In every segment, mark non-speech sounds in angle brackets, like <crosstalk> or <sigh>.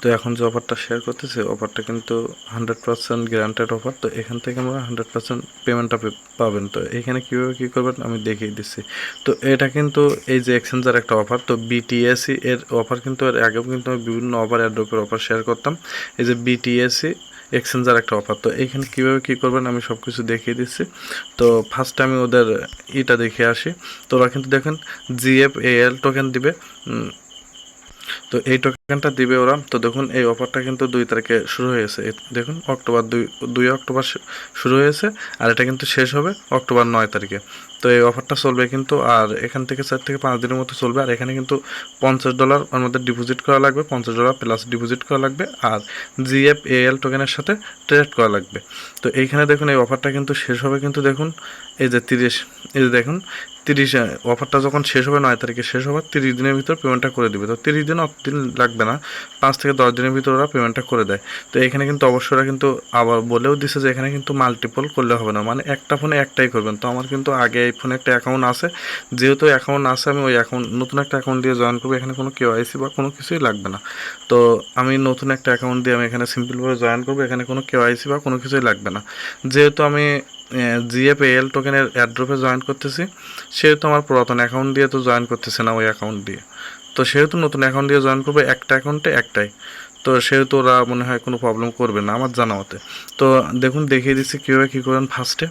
তো এখন যে অফারটা শেয়ার করতেছি অফারটা কিন্তু হান্ড্রেড পার্সেন্ট গ্যারান্টেড অফার তো এখান থেকে আমরা হান্ড্রেড পার্সেন্ট পেমেন্টটা পাবেন। তো এখানে কীভাবে কী করবেন আমি দেখিয়ে দিচ্ছি। তো এটা কিন্তু এই যে এক্সচেঞ্জার একটা অফার তো বিটিএসি এর অফার কিন্তু এর আগেও কিন্তু আমি বিভিন্ন অফার অ্যাড্রপের অফার শেয়ার করতাম। এই যে বিটিএসি এক্সচেঞ্জার একটা অফার তো এইখানে কীভাবে কী করবেন আমি সব কিছু দেখিয়ে দিচ্ছি। তো ফার্স্ট আমি ওদের ইটা দেখে আসি। তো ওরা কিন্তু দেখেন জিএফ এএল টোকেন দিবে। তো এই টোকেনটা দিবে ওরা। তো দেখুন, এই অফারটা কিন্তু দুই তারিখে শুরু হয়েছে দেখুন, অক্টোবর দুই দুই অক্টোবর শুরু হয়েছে আর এটা কিন্তু শেষ হবে অক্টোবর নয় তারিখে। তো এই অফারটা চলবে কিন্তু, আর এখান থেকে চার থেকে পাঁচ দিনের মতো চলবে, আর এখানে কিন্তু পঞ্চাশ ডলার আমাদের ডিপোজিট করা লাগবে, পঞ্চাশ ডলার প্লাস ডিপোজিট করা লাগবে, আর জিএফ এএল টোকেনের সাথে ট্রেড করা লাগবে। তো এইখানে দেখুন, এই অফারটা কিন্তু শেষ হবে কিন্তু দেখুন, এই যে তিরিশ, এই যে দেখুন, তিরিশ অফারটা যখন শেষ হবে নয় তারিখে শেষ হবে, তিরিশ দিনের ভিতর পেমেন্টটা করে দিবে। তো তিরিশ দিন অত দিন লাগবে না। পাঁচ থেকে দশ দিনের ভিতরে ওরা পেমেন্টটা করে দেয়। তো এখানে কিন্তু অবশ্যই ওরা কিন্তু আবার বলেও দিছে যে এখানে কিন্তু মাল্টিপল করলে হবে না। মানে একটা ফোনে একটাই করবেন। তো আমার কিন্তু আগে এই ফোনে একটা অ্যাকাউন্ট আছে। যেহেতু অ্যাকাউন্ট আছে, আমি ওই অ্যাকাউন্ট নতুন একটা অ্যাকাউন্ট দিয়ে জয়েন করব। এখানে কোনো কেওয়াইসি বা কোনো কিছুই লাগবে না। তো আমি নতুন একটা অ্যাকাউন্ট দিয়ে আমি এখানে সিম্পলভাবে জয়েন করব। এখানে কোনো কেওয়াইসি বা কোনো কিছুই লাগবে না। যেহেতু আমি জিএফ এল টোকেনের অ্যাড্রপে জয়েন করতেছি, সেহেতু আমার পুরাতন অ্যাকাউন্ট দিয়ে তো জয়েন করতেছে না ওই অ্যাকাউন্ট দিয়ে। তো সেহেতু নতুন অ্যাকাউন্ট দিয়ে জয়েন করবে একটা অ্যাকাউন্টে একটাই। তো সেহেতু ওরা মনে হয় কোনো প্রবলেম করবে না আমার জানা মতে। তো দেখুন, দেখিয়ে দিচ্ছি কীভাবে কী করবেন ফার্স্টে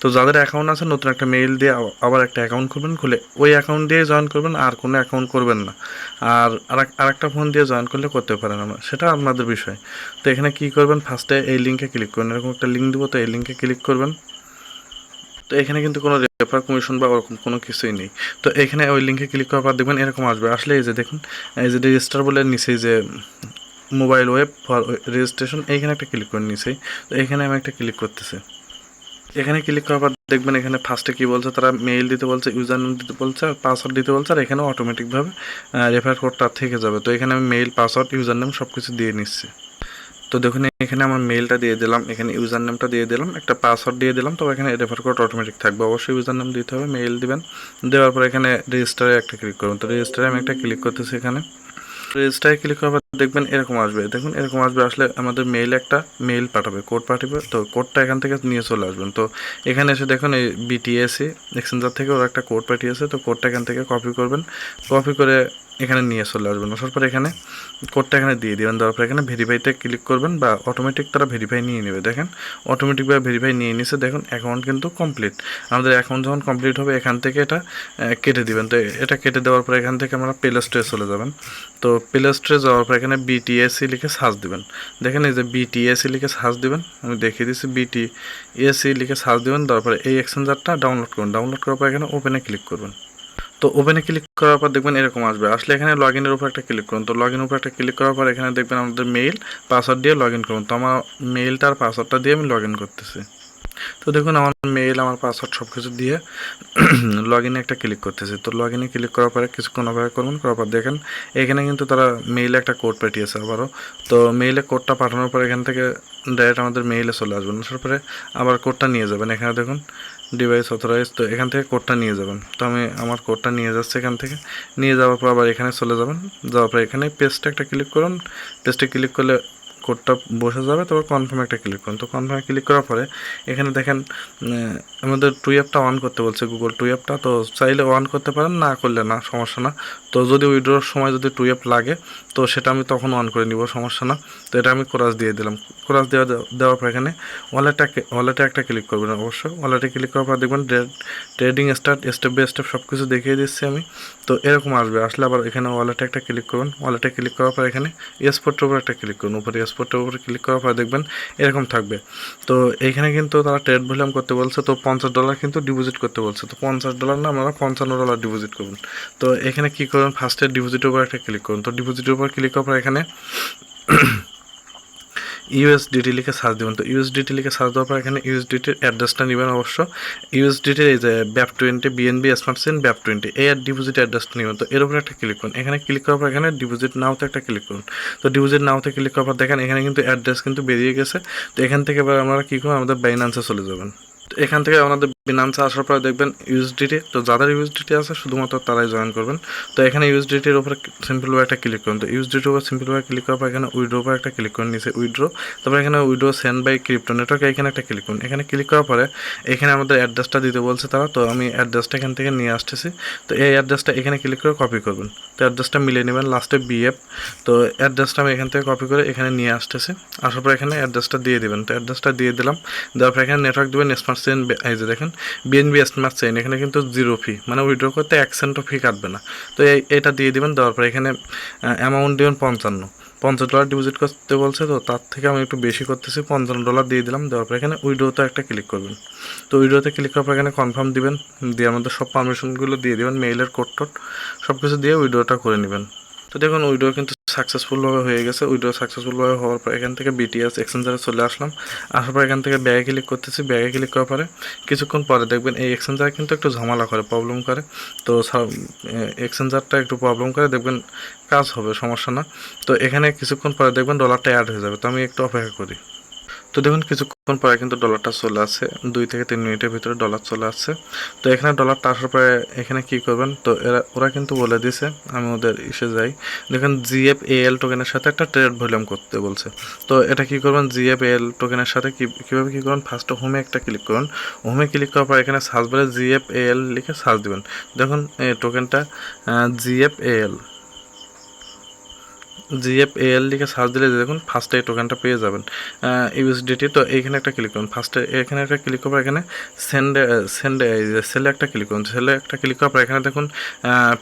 তো যাদের অ্যাকাউন্ট আছে, নতুন একটা মেইল দিয়ে আবার একটা অ্যাকাউন্ট খুলবেন, খুলে ওই অ্যাকাউন্ট দিয়ে জয়েন করবেন, আর কোনো অ্যাকাউন্ট করবেন না। আর আরেক- আরেকটা ফোন দিয়ে জয়েন করলে করতে পারেন আমরা, সেটা আপনাদের বিষয়। তো এখানে কী করবেন ফার্স্টে এই লিঙ্কে ক্লিক করবেন এরকম একটা লিঙ্ক দেবো, তো এই লিঙ্কে ক্লিক করবেন। তো এখানে কিন্তু কোনো রেফার কমিশন বা ওরকম কোনো কিছুই নেই। তো এখানে ওই লিঙ্কে ক্লিক করার পর দেখবেন এরকম আসবে। আসলে এই যে দেখুন, এই যে রেজিস্টার বলে নিচেই যে মোবাইল ওয়েব ফর রেজিস্ট্রেশন এইখানে একটা ক্লিক করে নিচেই তো এখানে আমি একটা ক্লিক করতেছি। এখানে ক্লিক করার পর দেখবেন এখানে ফার্স্টে কী বলছে? তারা মেইল দিতে বলছে ইউজার নেম দিতে বলছে আর পাসওয়ার্ড দিতে বলছে, আর এখানে অটোমেটিকভাবে রেফার কোডটা থেকে যাবে। তো এখানে আমি মেইল পাসওয়ার্ড ইউজার নেম সব কিছু দিয়ে নিচ্ছি। তো দেখুন, এখানে আমার মেইলটা দিয়ে দিলাম, এখানে ইউজার নেমটা দিয়ে দিলাম, একটা পাসওয়ার্ড দিয়ে দিলাম তো এখানে রেফার কোড অটোমেটিক থাকবে। অবশ্যই ইউজার নেম দিতে হবে মেইল দিবেন। দেওয়ার পর এখানে রেজিস্টারে একটা ক্লিক করুন। তো রেজিস্টারে আমি একটা ক্লিক করতেছি এখানে। রেজিস্টারে ক্লিক করার পর দেখবেন এরকম আসবে। দেখুন, এরকম আসবে, আসলে আমাদের মেইল একটা মেইল পাঠাবে কোড পাঠাবে। তো কোডটা এখান থেকে নিয়ে চলে আসবেন। তো এখানে এসে দেখুন, এই বিটিএসি এক্সচেঞ্জার থেকে ওরা একটা কোড পাঠিয়েছে। তো কোডটা এখান থেকে কপি করবেন। কপি করে এখানে নিয়ে চলে আসবেন। আসার পর এখানে কোডটা এখানে দিয়ে দিবেন। দেওয়ার পর এখানে ভেরিফাইতে ক্লিক করবেন বা অটোমেটিক তারা ভেরিফাই নিয়ে নেবে। দেখেন অটোমেটিকভাবে ভেরিফাই নিয়ে নিছে। দেখুন অ্যাকাউন্ট কিন্তু কমপ্লিট আমাদের অ্যাকাউন্ট যখন কমপ্লিট হবে, এখান থেকে এটা কেটে দিবেন। তো এটা কেটে দেওয়ার পর এখান থেকে আমরা প্লে স্টোরে চলে যাবেন। তো প্লে স্টোরে যাওয়ার পর এখানে বিটিএসসি লিখে সার্চ দেবেন। দেখেন, এই যে বিটিএসসি লিখে সার্চ দিবেন। আমি দেখিয়ে দিচ্ছি বিটিএসসি লিখে সার্চ দিবেন। তারপরে এই এক্সচেঞ্জারটা ডাউনলোড করুন। ডাউনলোড করার পর এখানে ওপেনে ক্লিক করবেন। তো ওপেনে ক্লিক করার পর দেখবেন এরকম আসবে। আসলে এখানে লগ ইনের উপর একটা ক্লিক করুন। তো লগ ইনের উপর একটা ক্লিক করার পর এখানে দেখবেন আমাদের মেইল পাসওয়ার্ড দিয়ে লগ ইন করুন। তো আমার মেইলটা আর পাসওয়ার্ডটা দিয়ে আমি লগ ইন করতেছি। তো দেখুন, আমার মেইল আমার পাসওয়ার্ড সব কিছু দিয়ে <clears throat> লগ ইনে একটা ক্লিক করতেছি। তো লগ ইনে ক্লিক করার পরে কিছুক্ষণ অপেক্ষা করবেন করার পর দেখেন, এখানে কিন্তু তারা মেইলে একটা কোড পাঠিয়েছে আবারও। তো মেইলে কোডটা পাঠানোর পর এখান থেকে ডাইরেক্ট আমাদের মেইলে চলে আসবেন। আসার পরে আবার কোডটা নিয়ে যাবেন। এখানে দেখুন ডিভাইস অথরাইজ তো এখান থেকে কোডটা নিয়ে যাবেন। তো আমি আমার কোডটা নিয়ে যাচ্ছি এখান থেকে। নিয়ে যাওয়ার পর আবার এখানে চলে যাবেন। যাওয়ার পর এখানে পেস্টে একটা ক্লিক করুন। পেস্টে ক্লিক করলে কোডটা বসে যাবে, তারপর কনফার্মে একটা ক্লিক করুন। তো কনফার্মে ক্লিক করার পরে এখানে দেখেন আমাদের টু অ্যাপটা অন করতে বলছে গুগল টু। অ্যাপটা তো চাইলে অন করতে পারেন, না করলে না, সমস্যা না। তো যদি উইড্রোর সময় যদি টু অ্যাপ লাগে, তো সেটা আমি তখন অন করে নিব, সমস্যা না। তো এটা আমি কোরাস দিয়ে দিলাম। কোরাস দেওয়া দেওয়ার পর এখানে ওয়ালেটটা ওয়ালেটে একটা ক্লিক করবেন অবশ্যই ওয়ালেটে ক্লিক করার পর দেখবেন trading start step by step সব কিছু দেখিয়ে দিচ্ছি আমি। তো এরকম আসবে। আসলে আবার এখানে ওয়ালেটে একটা ক্লিক করবেন। ওয়ালেটে ক্লিক করার পর এখানে এক্সপোর্টের উপর একটা ক্লিক করুন। উপরে এক্সপোর্টের উপরে ক্লিক করার পর দেখবেন এরকম থাকবে। তো এইখানে কিন্তু তারা ট্রেড ভলিউম করতে বলছে, তো পঞ্চাশ ডলার কিন্তু ডিপোজিট করতে বলছে। তো পঞ্চাশ ডলার না আপনারা পঞ্চান্ন ডলার ডিপোজিট করবেন তো এখানে কী করবেন? ফার্স্টে ডিপোজিটের উপর একটা ক্লিক করুন। তো ডিপোজিটের উপর ক্লিক করার পর এখানে ইউএসডিটি লিখে সার্চ দেবেন। তো ইউএসডিটি লিখে সার্চ দেওয়ার পর এখানে ইউএসডিটির অ্যাড্রেসটা নেবেন অবশ্য। ইউএসডিটির এই যে BEP twenty BNB smart chain BEP twenty এই ডিপোজিট অ্যাড্রেসটা নেবেন। তো এর উপরে একটা ক্লিক করুন। এখানে ক্লিক করার পর এখানে ডিপোজিট নাওতে একটা ক্লিক করুন। তো ডিপোজিট নাওতে ক্লিক করার পর দেখেন, এখানে কিন্তু অ্যাড্রেস কিন্তু বেরিয়ে গেছে। তো এখান থেকে এবার আমরা কী করব? আমাদের বাইনান্সে চলে যাবেন। এখান থেকে আমাদের বিনান্সে আসার পরে দেখবেন ইউএসডিটি তো যাদের ইউএসডিটি আছে, শুধুমাত্র তারাই জয়েন করবেন। তো এখানে ইউএসডিটির উপরে সিম্পলভাবে একটা ক্লিক করুন। তো ইউএসডিটির উপর সিম্পলভাবে ক্লিক করার পর এখানে উইড্রো উপর একটা ক্লিক করুন, নিচে উইড্রো তারপর এখানে withdraw send by crypto network এখানে একটা ক্লিক করুন। এখানে ক্লিক করার পরে এখানে আমাদের অ্যাড্রেসটা দিতে বলছে তারা, তো আমি অ্যাড্রেসটা এখান থেকে নিয়ে আসতেছি। তো এই অ্যাড্রেসটা এখানে ক্লিক করে কপি করবেন। তো অ্যাড্রেসটা মিলিয়ে নেবেন লাস্টে বিএফ তো অ্যাড্রেসটা আমি এখান থেকে কপি করে এখানে নিয়ে আসতেছি। আসার পর এখানে অ্যাড্রেসটা দিয়ে দেবেন। তো অ্যাড্রেসটা দিয়ে দিলাম। দেওয়ার পর এখানে নেটওয়ার্ক দেবেন স্মার্ট চেন এই যে দেখেন বিএনবি স্মার্ট চেন এখানে কিন্তু জিরো ফি মানে উইড্রো করতে এক সেন্টও ফি কাটবে না। তো এটা দিয়ে দিবেন, দেওয়ার পর এখানে অ্যামাউন্ট দেবেন পঞ্চান্ন। পঞ্চাশ ডলার ডিপোজিট করতে বলছে, তো তার থেকে আমি একটু বেশি করতেছি, পঞ্চান্ন ডলার দিয়ে দিলাম, দেওয়ার পর এখানে উইডোতে একটা ক্লিক করবেন। তো উইডোতে ক্লিক করার পর এখানে কনফার্ম দিবেন, দিয়ে আমাদের সব পারমিশনগুলো দিয়ে দিবেন মেইলের কোড টোড সব কিছু দিয়ে উইডোটা করে নেবেন। তো দেখুন উইডো কিন্তু সাকসেসফুলভাবে হয়ে গেছে। উইডো সাকসেসফুলভাবে হওয়ার পর এখান থেকে বিটিএস এক্সচেঞ্জারে চলে আসলাম। আসার পর এখান থেকে ব্যাগে ক্লিক করতেছি। ব্যাগে ক্লিক করার পরে কিছুক্ষণ পরে দেখবেন এই এক্সচেঞ্জার কিন্তু একটু ঝামেলা করে প্রবলেম করে। তো এক্সচেঞ্জারটা একটু প্রবলেম করে, দেখবেন কাজ হবে, সমস্যা না। তো এখানে কিছুক্ষণ পরে দেখবেন ডলারটা অ্যাড হয়ে যাবে। তো আমি একটু অপেক্ষা করি। তো দেখুন, কিছুক্ষণ পরে কিন্তু ডলারটা চলে আসছে দুই থেকে তিন মিনিটের ভিতরে ডলার চলে আসছে তো এখানে ডলারটা আসার পরে এখানে কি করবেন? তো এরা, ওরা কিন্তু বলে দিছে, আমি ওদের ইসে যাই। দেখুন জিএফ এল টোকেনের সাথে একটা ট্রেড ভলিউম করতে বলছে। তো এটা কি করবেন? জিএফ এল টোকেনের সাথে কি, কীভাবে কী করবেন? ফার্স্ট হোমে একটা ক্লিক করুন। হোমে ক্লিক করার পর এখানে সার্চ বলে জিএফ এল লিখে সার্চ দিবেন। দেখুন টোকেনটা জিএফ এল জিএফ এল লিখে সার্চ দিলে দেখুন ফার্স্টে এই টোকেনটা পেয়ে যাবেন। ইউএসডিটি তো এইখানে একটা ক্লিক করুন। ফার্স্টে এখানে একটা ক্লিক পর এখানে সেন্ড সেন্ড সেলে একটা ক্লিক করুন। সেলে একটা ক্লিক করার পর এখানে দেখুন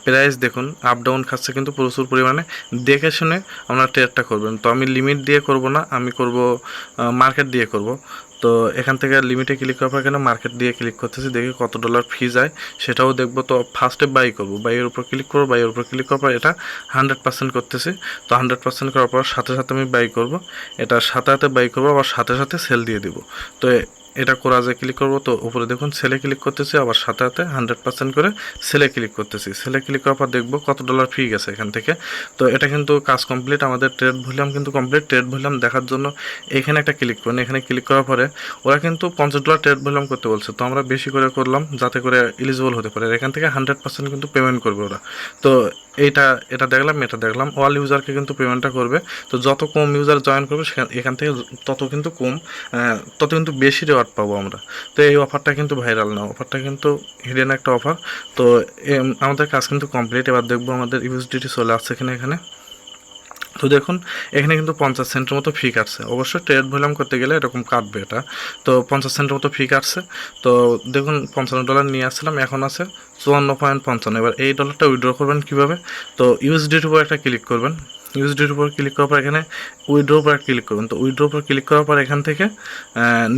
প্রাইস দেখুন আপ ডাউন খাচ্ছে কিন্তু প্রচুর পরিমাণে। দেখে শুনে আপনারা ট্রেডটা করবেন। তো আমি লিমিট দিয়ে করব না, আমি করব মার্কেট দিয়ে করব। তো এখান থেকে লিমিটে ক্লিক করার পর এখানে মার্কেট দিয়ে ক্লিক করতেছি, দেখি কত ডলার ফি যায়। সেটাও দেখব, তো ফার্স্টে বাই করব। বাইয়ের উপর ক্লিক করব বাইয়ের উপর ক্লিক করার পর এটা হান্ড্রেড পার্সেন্ট করতেছি। তো হান্ড্রেড পার্সেন্ট করার পর সাথে সাথে আমি বাই করব। এটা সাথে সাথে বাই করব, আবার সাথে সাথে সেল দিয়ে দিব। তো এটা করা যায় ক্লিক করব, তো উপরে দেখুন সেলে ক্লিক করতেছি, আবার সাথে সাথে হান্ড্রেড পার্সেন্ট করে সেলে ক্লিক করতেছি। সেলে ক্লিক করার পর দেখব কত ডলার ফি গেছে এখান থেকে। তো এটা কিন্তু কাজ কমপ্লিট আমাদের ট্রেড ভলিউম কিন্তু কমপ্লিট ট্রেড ভলিউম দেখার জন্য এখানে একটা ক্লিক করুন। এখানে ক্লিক করার পরে ওরা কিন্তু পঞ্চাশ ডলার ট্রেড ভলিউম করতে বলছে। তো আমরা বেশি করে করলাম, যাতে করে এলিজিবল হতে পারে। এখান থেকে হান্ড্রেড পার্সেন্ট কিন্তু পেমেন্ট করবে ওরা। তো এইটা এটা দেখলাম এটা দেখলাম। অল ইউজারকে কিন্তু পেমেন্টটা করবে। তো যত কম ইউজার জয়েন করবে এখান থেকে তত কিন্তু কম তত কিন্তু বেশি রেওয়ার্ড পাবো আমরা। তো এই অফারটা কিন্তু ভাইরাল না। অফারটা কিন্তু হিডেন একটা অফার তো আমাদের কাজ কিন্তু কমপ্লিট এবার দেখব আমাদের ইউএসডিটি চলে আসছে এখানে এখানে। তো দেখুন, এখানে কিন্তু পঞ্চাশ সেন্টের মতো ফি কাটছে। অবশ্যই ট্রেড ভলিউম করতে গেলে এরকম কাটবে এটা। তো পঞ্চাশ সেন্টের মতো ফি কাটছে। তো দেখুন, পঞ্চান্ন ডলার নিয়ে আসছিলাম, এখন আছে চুয়ান্ন পয়েন্ট পঞ্চান্ন। এবার এই ডলারটা উইড্র করবেন কীভাবে? তো ইউএসডির উপর একটা ক্লিক করবেন। ইউএসডির উপর ক্লিক করার পর এখানে উইড্রো উপর ক্লিক করুন তো উইড্রো উপর ক্লিক করার পর এখান থেকে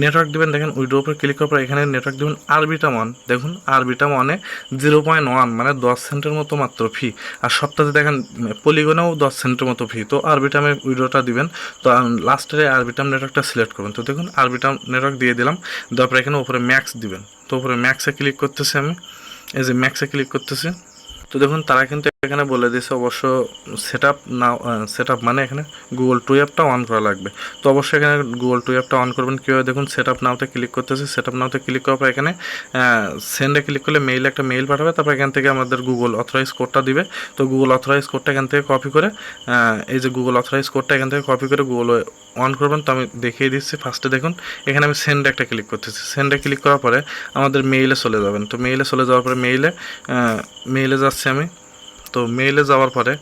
নেটওয়ার্ক দেবেন। দেখেন উইড্রো উপর ক্লিক করার পর এখানে নেটওয়ার্ক দেবেন আরবিটা ওয়ান দেখুন আরবিটা ওয়ানে জিরো পয়েন্ট ওয়ান মানে দশ সেন্টের মতো মাত্র ফি আর সপ্তাহে দেখেন পলিগনেও দশ সেন্টের মতো ফি তো আরবিটামে উইড্রোটা দিবেন। তো লাস্টে আরবিটাম নেটওয়ার্কটা সিলেক্ট করবেন। তো দেখুন আরবিটাম নেটওয়ার্ক দিয়ে দিলাম। দেওয়ার পর এখানে উপরে ম্যাক্স দিবেন। তো উপরে ম্যাক্সে ক্লিক করতেছি আমি। এই যে ম্যাক্সে ক্লিক করতেছি। তো দেখুন তারা কিন্তু এখানে বলে দিয়েছে, অবশ্য সেট আপ না সেট আপ মানে এখানে গুগল টু অ্যাপটা অন করা লাগবে। তো অবশ্যই এখানে গুগল টু অ্যাপটা অন করবেন, কীভাবে? দেখুন সেট আপ নাওতে ক্লিক করতেছে সেট আপ নাওতে ক্লিক করার পর এখানে সেন্ডে ক্লিক করলে মেইলে একটা মেইল পাঠাবে, তারপর এখান থেকে আমাদের গুগল অথরাইজ কোডটা দিবে। তো গুগল অথরাইজ কোডটা এখান থেকে কপি করে এই যে গুগল অথরাইজ কোডটা এখান থেকে কপি করে গুগল অন করবেন। তো আমি দেখিয়ে দিচ্ছি। ফার্স্টে দেখুন, এখানে আমি সেন্ডে একটা ক্লিক করতেছি। সেন্ডে ক্লিক করার পরে আমাদের মেইলে চলে যাবেন। তো মেইলে চলে যাওয়ার পরে মেইলে মেইলে যাচ্ছি আমি। তো মেইলে যাওয়ার পরে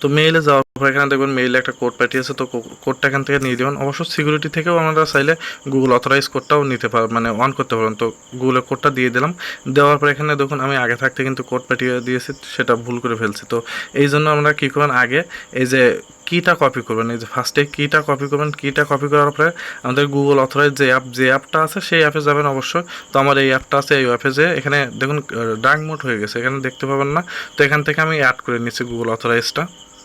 তো মেইলে যাওয়ার পর এখানে দেখবেন মেইলে একটা কোড পাঠিয়েছে, তো কোডটা এখান থেকে নিয়ে দেবেন। অবশ্য সিকিউরিটি থেকেও আমরা চাইলে গুগল অথরাইজ কোডটাও নিতে পার মানে অন করতে পারেন তো গুগলের কোডটা দিয়ে দিলাম। দেওয়ার পর এখানে দেখুন আমি আগে থাকতে কিন্তু কোড পাঠিয়ে দিয়েছি, সেটা ভুল করে ফেলছি। তো এই জন্য আমরা কী করবেন আগে, এই যে কিটা কপি করবেন, এই যে ফার্স্টে কিটা কপি করবেন। কিটা কপি করার পরে আমাদের গুগল অথরাইজ যে অ্যাপ যে অ্যাপটা আছে, সেই অ্যাপে যাবেন অবশ্যই তো আমার এই অ্যাপটা আছে, এই অ্যাপে যে এখানে দেখুন ডার্ক মোড হয়ে গেছে, এখানে দেখতে পাবেন না। তো এখান থেকে আমি অ্যাড করে নিচ্ছি গুগল অথরাইজটা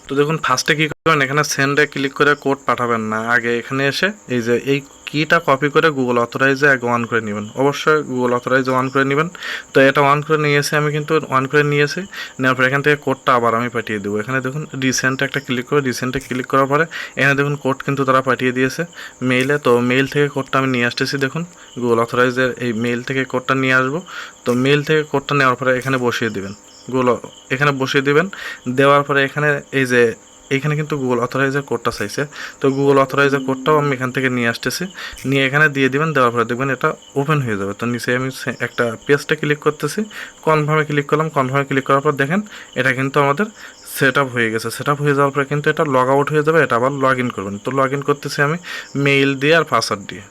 তো দেখুন ফার্স্টে কী করবেন এখানে সেন্ডে ক্লিক করে কোড পাঠাবেন না। আগে এখানে এসে এই যে এই কিটা কপি করে গুগল অথরাইজে আগে অন করে নেবেন। অবশ্যই গুগল অথরাইজে অন করে নেবেন। তো এটা অন করে নিয়েছি, আমি কিন্তু অন করে নিয়েছি। নেওয়ার পর এখান থেকে কোডটা আবার আমি পাঠিয়ে দেবো। এখানে দেখুন রিসেন্টে একটা ক্লিক করে। রিসেন্টে ক্লিক করার পরে এখানে দেখুন কোড কিন্তু তারা পাঠিয়ে দিয়েছে মেইলে তো মেইল থেকে কোডটা আমি নিয়ে আসতেছি, দেখুন। গুগল অথরাইজের এই মেইল থেকে কোডটা নিয়ে আসব। তো মেইল থেকে কোডটা নেওয়ার পরে এখানে বসিয়ে দিবেন। গুগল এখানে বসিয়ে দিবেন। দেওয়ার পরে এখানে এই যে, এখানে কিন্তু গুগল অথরাইজার কোডটা চাইছে। তো গুগল অথরাইজার কোডটাও আমি এখান থেকে নিয়ে আসতেছি। নিয়ে এখানে দিয়ে দিবেন, দেওয়ার পরে দেখবেন এটা ওপেন হয়ে যাবে। তো নিচে আমি একটা পেজটা ক্লিক করতেছি। কনফার্মে ক্লিক করলাম। কনফার্মে ক্লিক করার পর দেখেন, এটা কিন্তু আমাদের সেট আপ হয়ে গেছে। সেট আপ হয়ে যাওয়ার পরে কিন্তু এটা লগ আউট হয়ে যাবে। এটা আবার লগ ইন করবেন। তো লগ ইন করতেছি আমি মেইল দিয়ে আর পাসওয়ার্ড দিয়ে।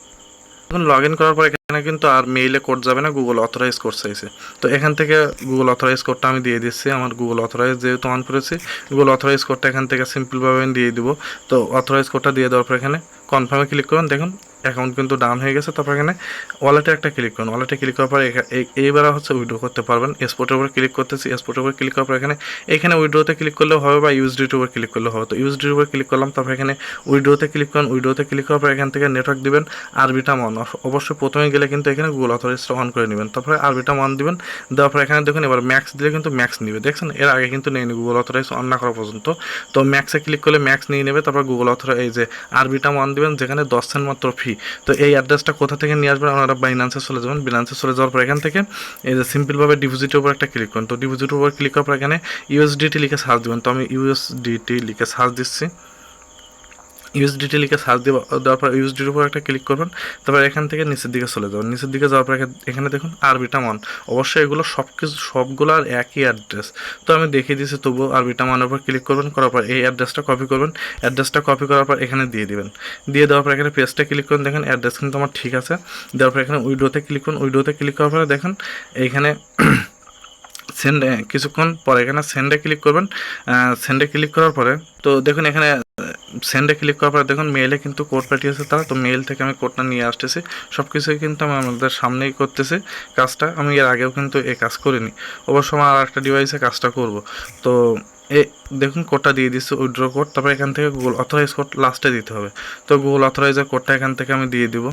এখন লগ ইন করার পর এখানে কিন্তু আর মেইলে কোড যাবে না গুগল অথরাইজ কোড চাইছে। তো এখান থেকে গুগল অথরাইজ কোডটা আমি দিয়ে দিচ্ছি, আমার গুগল অথরাইজ যেহেতু অন করেছি গুগল অথরাইজ কোডটা এখান থেকে সিম্পলভাবে আমি দিয়ে দিব। তো অথরাইজ কোডটা দিয়ে দেওয়ার পর এখানে কনফার্মে ক্লিক করুন, দেখুন অ্যাকাউন্ট কিন্তু ডাউন হয়ে গেছে, তারপর এখানে ওয়ালেটে একটা ক্লিক করুন। ওয়ালেটে ক্লিক করার পর এই- এইবার হচ্ছে উইড্রো করতে পারবেন। এক্সপোর্টের উপর ক্লিক করতেছি এক্সপোর্টের উপর ক্লিক করার পর এখানে এখানে উইড্রোতে ক্লিক করলেও হবে বা ইউএসডির উপর ক্লিক করলেও হবে। তো ইউএসডির উপর ক্লিক করলাম, তারপর এখানে উইড্রোতে ক্লিক করুন। উইড্রোতে ক্লিক করার পর এখান থেকে নেটওয়ার্ক দিবেন আরবিটাম অন অবশ্যই প্রথমে গেলে কিন্তু এখানে গুগল অথরাইজটা অন করে নেবেন। তারপরে আরবিটাম অন দিবেন, দেওয়ার পর এখানে দেখুন, এবার ম্যাক্স দিলে কিন্তু ম্যাক্স নিবে। দেখছেন, এর আগে কিন্তু নেয়নি গুগল অথরাইজ অন না করা পর্যন্ত। তো ম্যাক্সে ক্লিক করলে ম্যাক্স নিয়ে নেবে, তারপর গুগল অথরাইজ এই যে আরবিটাম অন দিবেন, যেখানে দশ সেন্ট মাত্র ফি তো এই অ্যাড্রেসটা কোথা থেকে নিয়ে আসবেন? আপনারা বাইন্যান্সে চলে যাবেন। বাইন্যান্সে চলে যাওয়ার পর এখান থেকে এই যে সিম্পলভাবে ডিপোজিটের উপর একটা ক্লিক করুন। তো ডিপোজিটের উপর ক্লিক করার পর এখানে ইউএসডিটি লিখে সার্চ দেবেন। তো আমি ইউএসডিটি লিখে সার্চ দিচ্ছি। ইউএসডিটি লিখে সার্চ দিয়ে দেওয়ার পর ইউএসডির উপর একটা ক্লিক করবেন, তারপর এখান থেকে নিচের দিকে চলে যাবেন। নিচের দিকে যাওয়ার পর এখানে- দেখুন আরবিটা মান অবশ্যই এগুলো সব কিছু সবগুলো আর একই অ্যাড্রেস তো আমি দেখিয়ে দিয়েছি, তবুও আরবিটা মানের উপর ক্লিক করবেন, করার পর এই অ্যাড্রেসটা কপি করবেন। অ্যাড্রেসটা কপি করার পর এখানে দিয়ে দিবেন। দিয়ে দেওয়ার পর এখানে পেজটা ক্লিক করুন, দেখেন অ্যাড্রেস কিন্তু আমার ঠিক আছে। দেওয়ার পর এখানে উইডোতে ক্লিক করুন উইডোতে ক্লিক করার পরে দেখেন এইখানে সেন্ড কিছুক্ষণ পরে এখানে সেন্ডে ক্লিক করবেন। সেন্ডে ক্লিক করার পরে, তো দেখুন এখানে সেন্ডে ক্লিক করার পরে দেখুন মেলে কিন্তু কোড পাঠিয়েছে তারা। তো মেল থেকে আমি কোডটা নিয়ে আসতেছি। সব কিছুই কিন্তু আমি আমাদের সামনেই করতেছি। কাজটা আমি এর আগেও কিন্তু এ কাজ করিনি। অবশ্য আমার আর একটা ডিভাইসে কাজটা করব। তো এ, দেখুন কোডটা দিয়ে দিচ্ছে উইড্রো কোড তারপর এখান থেকে গুগল অথরাইজ কোড লাস্টে দিতে হবে। তো গুগল অথরাইজের কোডটা এখান থেকে আমি দিয়ে দিব।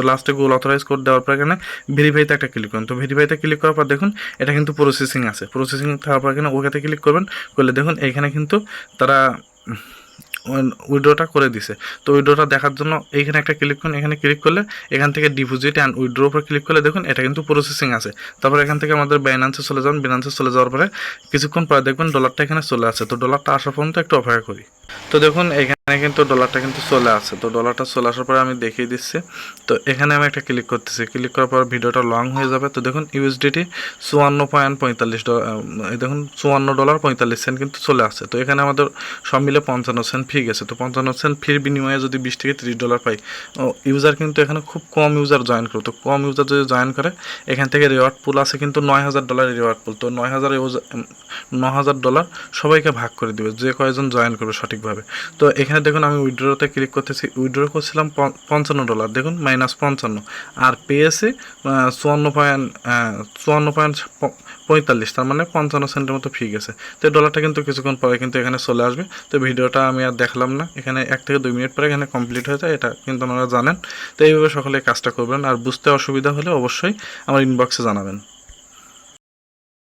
তো লাস্টে গুগল অথরাইজ কোড দেওয়ার পর এখানে ভেরিফাইতে একটা ক্লিক করুন। তো ভেরিফাইতে ক্লিক করার পর দেখুন, এটা কিন্তু প্রসেসিং আছে। প্রসেসিং থাকার পর এখানে ওকেতে ক্লিক করবেন, করলে দেখুন এইখানে কিন্তু তারা উইড্রোটা করে দিছে। তো উইড্রোটা দেখার জন্য এইখানে একটা ক্লিক করুন। এখানে ক্লিক করলে এখান থেকে ডিপোজিট অ্যান্ড উইড্রো উপর ক্লিক করলে দেখুন এটা কিন্তু প্রসেসিং আছে। তারপর এখান থেকে আমাদের বাইন্যান্সে চলে যান। বাইন্যান্সে চলে যাওয়ার পরে কিছুক্ষণ পরে দেখবেন ডলারটা এখানে চলে আসে তো ডলারটা আসা পর্যন্ত একটু অপেক্ষা করি। তো দেখুন এখানে কিন্তু ডলারটা কিন্তু চলে আসে তো ডলারটা চলে আসার পরে আমি দেখিয়ে দিচ্ছি। তো এখানে আমি একটা ক্লিক করতেছি। ক্লিক করার পর ভিডিওটা লং হয়ে যাবে। তো দেখুন ইউএসডিটি চুয়ান্ন পয়েন্ট পঁয়তাল্লিশ ডলার দেখুন চুয়ান্ন ডলার পঁয়তাল্লিশ সেন্ট কিন্তু চলে আসে তো এখানে আমাদের সব মিলে পঞ্চান্ন সেন্ট ফি গেছে। তো পঞ্চান্ন সেন্ট ফির বিনিময়ে যদি বিশ থেকে তিরিশ ডলার পাই ইউজার কিন্তু এখানে খুব কম ইউজার জয়েন করে। তো কম ইউজার যদি জয়েন করে, এখান থেকে রিওয়ার্ড পুল আছে কিন্তু নয় হাজার ডলারের রিওয়ার্ড পুল তো নয় হাজার ইউজার ন হাজার ডলার সবাইকে ভাগ করে দিবে। যে কয়জন জয়েন করবে সঠিকভাবে। তো এখানে দেখুন আমি উইড্রোতে ক্লিক করতেছি। উইড্রো করছিলাম পঞ্চান্ন ডলার দেখুন মাইনাস পঞ্চান্ন। আর পেয়েছে চুয়ান্ন পয়েন্ট চুয়ান্ন পয়েন্ট পঁয়তাল্লিশ, তার মানে পঞ্চান্ন সেন্টের মতো ফি গেছে। তো ডলারটা কিন্তু কিছুক্ষণ পরে কিন্তু এখানে চলে আসবে। তো ভিডিওটা আমি আর দেখলাম না। এখানে এক থেকে দুই মিনিট পরে এখানে কমপ্লিট হয়ে যায়, এটা কিন্তু আপনারা জানেন। তো এইভাবে সকলে কাজটা করবেন। আর বুঝতে অসুবিধা হলে অবশ্যই আমার ইনবক্সে জানাবেন।